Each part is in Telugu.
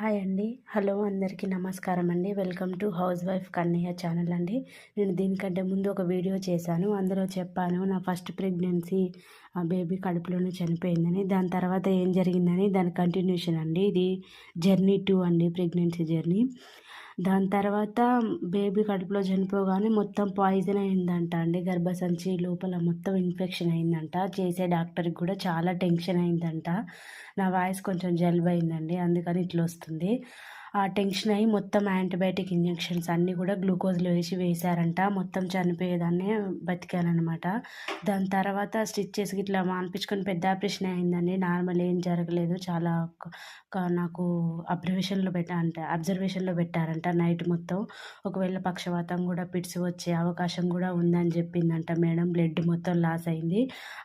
హాయ్ అండి. హలో అందరికీ నమస్కారం అండి. Welcome to house wife Kannaiah channel అండి. నేను దీనికంటే ముందు ఒక వీడియో చేశాను. అందులో చెప్పాను నా ఫస్ట్ ప్రెగ్నెన్సీ ఆ బేబీ కడుపులోనే చనిపోయిందని దాని తర్వాత ఏం జరిగిందని దాని కంటిన్యూషన్ అండి. ఇది జర్నీ టూ అండి ప్రెగ్నెన్సీ జర్నీ. దాని తర్వాత బేబీ కడుపులో చనిపోగానే మొత్తం పాయిజన్ అయిందంట అండి. గర్భసంచి లోపల మొత్తం ఇన్ఫెక్షన్ అయిందంట. చేసే డాక్టర్కి కూడా చాలా టెన్షన్ అయిందంట. నా వాయిస్ కొంచెం జలుబు అయిందండి. అందుకని ఇట్లా వస్తుంది. టెన్షన్ అయ్యి మొత్తం యాంటీబయాటిక్ ఇంజెక్షన్స్ అన్నీ కూడా గ్లూకోజ్లో వేసి వేశారంట. మొత్తం చనిపోయేదాన్నే బతికానమాట దాని తర్వాత స్టిచ్చెస్ ఇట్లా మాన్పించుకొని పెద్ద ఆపరేషన్ అయిందండి. నార్మల్ ఏం జరగలేదు. చాలా నాకు అబ్జర్వేషన్లో పెట్టా అంటే అబ్జర్వేషన్లో పెట్టారంట నైట్ మొత్తం. ఒకవేళ పక్షవాతం కూడా పిడిచి వచ్చే అవకాశం కూడా ఉందని చెప్పిందంట మేడం. బ్లడ్ మొత్తం లాస్ అయింది.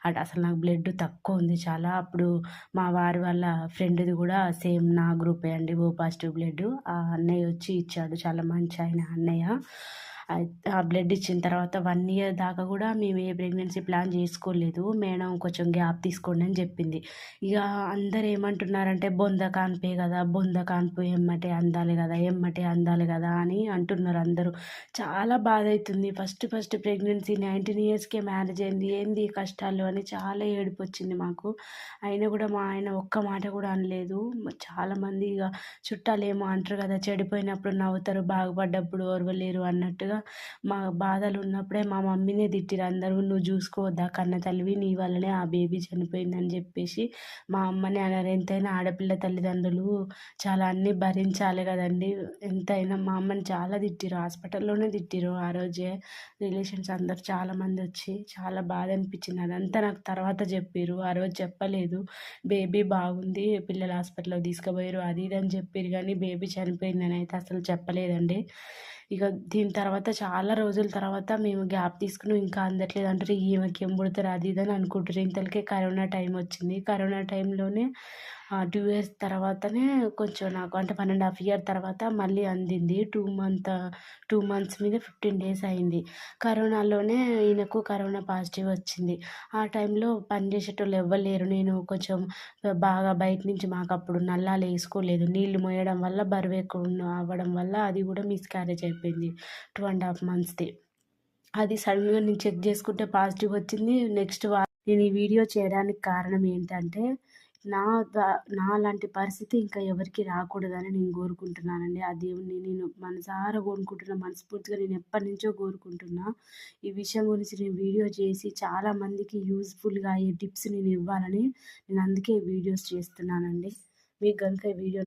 అటు అసలు నాకు బ్లడ్ తక్కువ ఉంది చాలా. అప్పుడు మా వారి వాళ్ళ ఫ్రెండ్ది కూడా సేమ్ నా గ్రూపే అండి. ఓ పాజిటివ్ బ్లడ్ ఆ అన్నయ్య వచ్చి ఇచ్చాడు. చాలా మంచి ఆయన అన్నయ్య. ఆ బ్లడ్ ఇచ్చిన తర్వాత వన్ ఇయర్ దాకా కూడా మేము ఏ ప్రెగ్నెన్సీ ప్లాన్ చేసుకోలేదు. మేడం కొంచెం గ్యాప్ తీసుకోండి అని చెప్పింది. ఇక అందరు ఏమంటున్నారంటే బొంద కాన్పే కదా బొంద కాన్పు ఎమ్మటే అందాలి కదా ఎమ్మటే అందాలి కదా అని అంటున్నారు అందరూ. చాలా బాధ అవుతుంది. ఫస్ట్ ఫస్ట్ ప్రెగ్నెన్సీ నైన్టీన్ ఇయర్స్కే మ్యారేజ్ అయింది. ఏంది కష్టాలు అని చాలా ఏడుపు వచ్చింది మాకు. అయినా కూడా మా ఆయన ఒక్క మాట కూడా అనలేదు. చాలామంది ఇక చుట్టాలు ఏమో అంటారు కదా చెడిపోయినప్పుడు నవ్వుతారు బాగుపడ్డప్పుడు ఓర్వలేరు అన్నట్టుగా మా బాధలు ఉన్నప్పుడే మా మమ్మీనే తిట్టిరు అందరూ నువ్వు చూసుకోవద్దా కన్న తల్లివి నీ వల్లనే ఆ బేబీ చనిపోయిందని చెప్పేసి మా అమ్మని అన్నారు ఎంతైనా ఆడపిల్ల తల్లిదండ్రులు చాలా అన్నీ భరించాలి కదండి. ఎంతైనా మా అమ్మని చాలా తిట్టిరు హాస్పిటల్లోనే తిట్టిరు ఆ రోజే రిలేషన్స్ అందరు చాలామంది వచ్చి చాలా బాధ అనిపించింది. అదంతా నాకు తర్వాత చెప్పారు ఆ రోజు చెప్పలేదు. బేబీ బాగుంది పిల్లల హాస్పిటల్లో తీసుకుపోయారు అది ఇది అని చెప్పారు కానీ బేబీ చనిపోయిందని అయితే అసలు చెప్పలేదండి. ఇక దీని తర్వాత చాలా రోజుల తర్వాత మేము గ్యాప్ తీసుకుని ఇంకా అందట్లేదు అంటారు. ఈమెకి ఏం పుడతారు? అది ఇది అని అనుకుంటారు. ఇంతకే కరోనా టైం వచ్చింది. కరోనా టైంలోనే టూ ఇయర్స్ తర్వాతనే కొంచెం నాకు అంటే వన్ అండ్ హాఫ్ ఇయర్ తర్వాత మళ్ళీ అందింది. టూ మంత్ టూ మంత్స్ మీద ఫిఫ్టీన్ డేస్ అయింది. కరోనాలోనే ఈయనకు కరోనా పాజిటివ్ వచ్చింది. ఆ టైంలో పని చేసేటోళ్ళు ఎవ్వరు లేరు. నేను కొంచెం బాగా బయట నుంచి మాకు అప్పుడు నల్లాలు వేసుకోలేదు. నీళ్ళు మోయడం వల్ల బరువు ఎక్కువ అవ్వడం వల్ల అది కూడా మిస్క్యారేజ్ అయిపోయింది. టూ అండ్ హాఫ్ మంత్స్ది. అది సడన్గా నేను చెక్ చేసుకుంటే పాజిటివ్ వచ్చింది. నెక్స్ట్ నేను ఈ వీడియో చేయడానికి కారణం ఏంటంటే నా నా లాంటి పరిస్థితి ఇంకా ఎవరికి రాకూడదని నేను కోరుకుంటున్నానండి. ఆ దేవుడిని నేను మనసారా కోరుకుంటున్నా మనస్ఫూర్తిగా నేను ఎప్పటి నుంచో కోరుకుంటున్నా. ఈ విషయం గురించి నేను వీడియో చేసి చాలామందికి యూజ్ఫుల్గా అయ్యే టిప్స్ నేను ఇవ్వాలని నేను అందుకే వీడియోస్ చేస్తున్నానండి. మీకు కనుక ఈ వీడియో